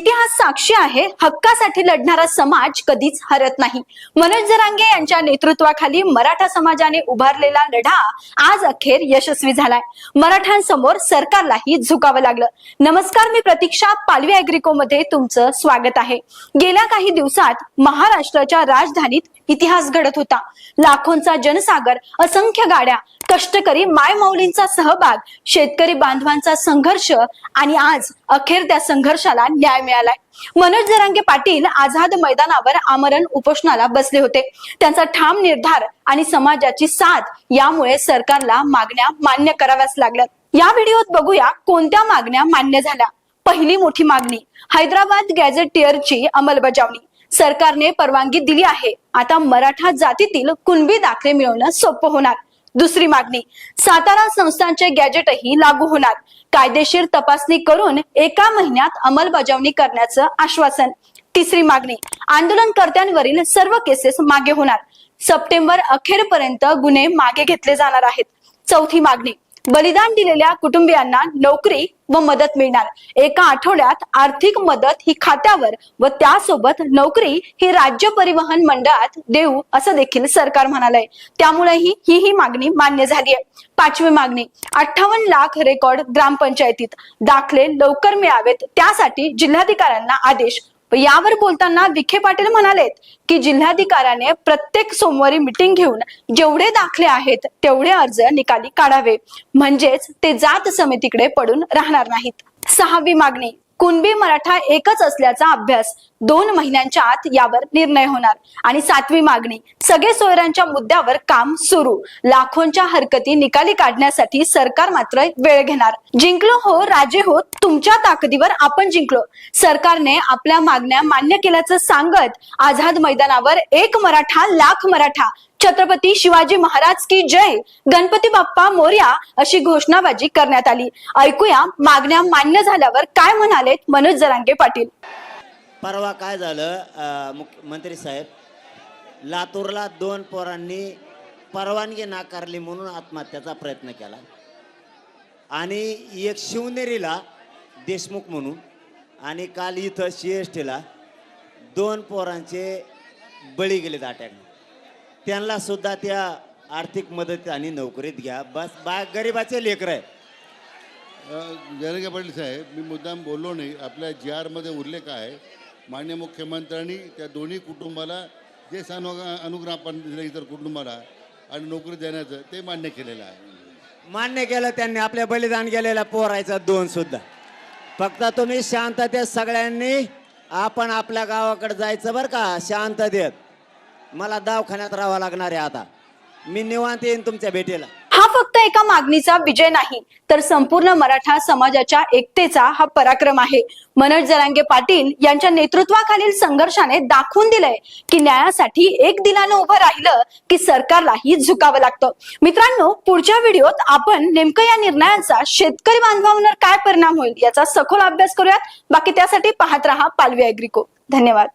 इतिहास साक्षी आहे हक्कासाठी लढणारा समाज कधीच हरत नाही. मनोज जरांगे यांच्या नेतृत्वाखाली मराठा समाजाने उभारलेला लढा आज अखेर यशस्वी झालाय. मराठ्यांसमोर सरकारलाही झुकावं लागलं. नमस्कार मी प्रतीक्षा पालवी अॅग्रिको मध्ये तुमचं स्वागत आहे. गेल्या काही दिवसात महाराष्ट्राच्या राजधानीत इतिहास घडत होता. लाखोंचा जनसागर असंख्य गाड्या कष्टकरी मायमौलींचा सहभाग शेतकरी बांधवांचा संघर्ष आणि आज अखेर त्या संघर्षाला न्याय मिळालाय. मनोज जरांगे पाटील आझाद मैदानावर आमरण उपोषणाला बसले होते. त्यांचा ठाम निर्धार आणि समाजाची साथ यामुळे सरकारला मागण्या मान्य कराव्याच लागल्या. या व्हिडिओत बघूया कोणत्या मागण्या मान्य झाल्या. पहिली मोठी मागणी हैदराबाद गॅझेटियरची अंमलबजावणी. सरकारने परवानगी दिली आहे. आता मराठा जातीतील कुणबी दाखले मिळवणं सोपं होणार. दुसरी मागणी सातारा संस्थांचे गॅजेटही लागू होणार. कायदेशीर तपासणी करून एका महिन्यात अंमलबजावणी करण्याचं आश्वासन. तिसरी मागणी आंदोलनकर्त्यांवरील सर्व केसेस मागे होणार. सप्टेंबर अखेरपर्यंत गुन्हे मागे घेतले जाणार आहेत. चौथी मागणी बलिदान दिलेल्या कुटुंबियांना नोकरी व मदत मिळणार. एका आठवड्यात आर्थिक मदत ही खात्यावर व त्यासोबत नोकरी ही राज्य परिवहन मंडळात देऊ असं देखील सरकार म्हणालंय. त्यामुळेही ही ही मागणी मान्य झाली आहे पाचवी मागणी अठ्ठावन्न लाख रेकॉर्ड ग्रामपंचायतीत दाखले लवकर मिळावेत त्यासाठी जिल्हाधिकाऱ्यांना आदेश. यावर बोलताना विखे पाटील म्हणालेत की जिल्हाधिकाऱ्याने प्रत्येक सोमवारी मिटिंग घेऊन जेवढे दाखले आहेत तेवढे अर्ज निकाली काढावे. म्हणजेच ते जात समितीकडे पडून राहणार नाहीत. सहावी मागणी. कुणबी मराठा एकच असल्याचा अभ्यास. दोन महिन्यांच्या आत यावर निर्णय होणार. आणि सातवी मागणी सगळे सोयऱ्यांच्या मुद्द्यावर काम सुरू. लाखोंच्या हरकती निकाली काढण्यासाठी सरकार मात्र वेळ घेणार. जिंकलो हो राजे हो तुमच्या ताकदीवर आपण जिंकलो. सरकारने आपल्या मागण्या मान्य केल्याचं सांगत आझाद मैदानावर एक मराठा लाख मराठा. छत्रपती शिवाजी महाराज की जय. गणपती बाप्पा मोर्या अशी घोषणाबाजी करण्यात आली. ऐकूया मागण्या मान्य झाल्यावर काय म्हणालेत मनोज जरांगे पाटील. परवा काय झालं मुख्यमंत्री साहेब लातूरला दोन पोरांनी परवानगी नाकारली म्हणून आत्महत्याचा प्रयत्न केला. आणि एक शिवनेरीला देशमुख म्हणून आणि काल इथं सी एस टीला दोन पोरांचे बळी गेले अटॅकने त्यांना सुद्धा त्या आर्थिक मदत आणि नोकरीत घ्या. बस बा गरिबाचे लेकर आहे जरगे पाटील साहेब मी मुद्दाम बोललो नाही. आपल्या जी आरमध्ये उल्लेख आहे. मान्य मुख्यमंत्र्यांनी त्या दोन्ही कुटुंबाला जे सानु अनुग्रह आपण दिलं इतर कुटुंबाला आणि नोकरी देण्याचं ते मान्य केलेलं आहे. मान्य केलं त्यांनी आपल्या बलिदान केलेल्या पोरायचा दोन सुद्धा. फक्त तुम्ही शांततेत सगळ्यांनी आपण आपल्या गावाकडे जायचं बरं का शांततेत मला दवाखान्यात राहावं लागणार आहे आता. मी निवांत येईन तुमच्या भेटीला. फक्त एका मागणीचा विजय नाही तर संपूर्ण मराठा समाजाच्या एकतेचा हा पराक्रम आहे. मनोज जरांगे पाटील यांच्या नेतृत्वाखालील संघर्षाने दाखवून दिलंय की न्यायासाठी एक दिलानं उभं राहिलं की सरकारलाही झुकावं लागतं. मित्रांनो पुढच्या व्हिडिओत आपण नेमकं या निर्णयाचा शेतकरी बांधवांवर काय परिणाम होईल याचा सखोल अभ्यास करूयात. बाकी त्यासाठी पाहत रहा पालवी अॅग्रिको धन्यवाद.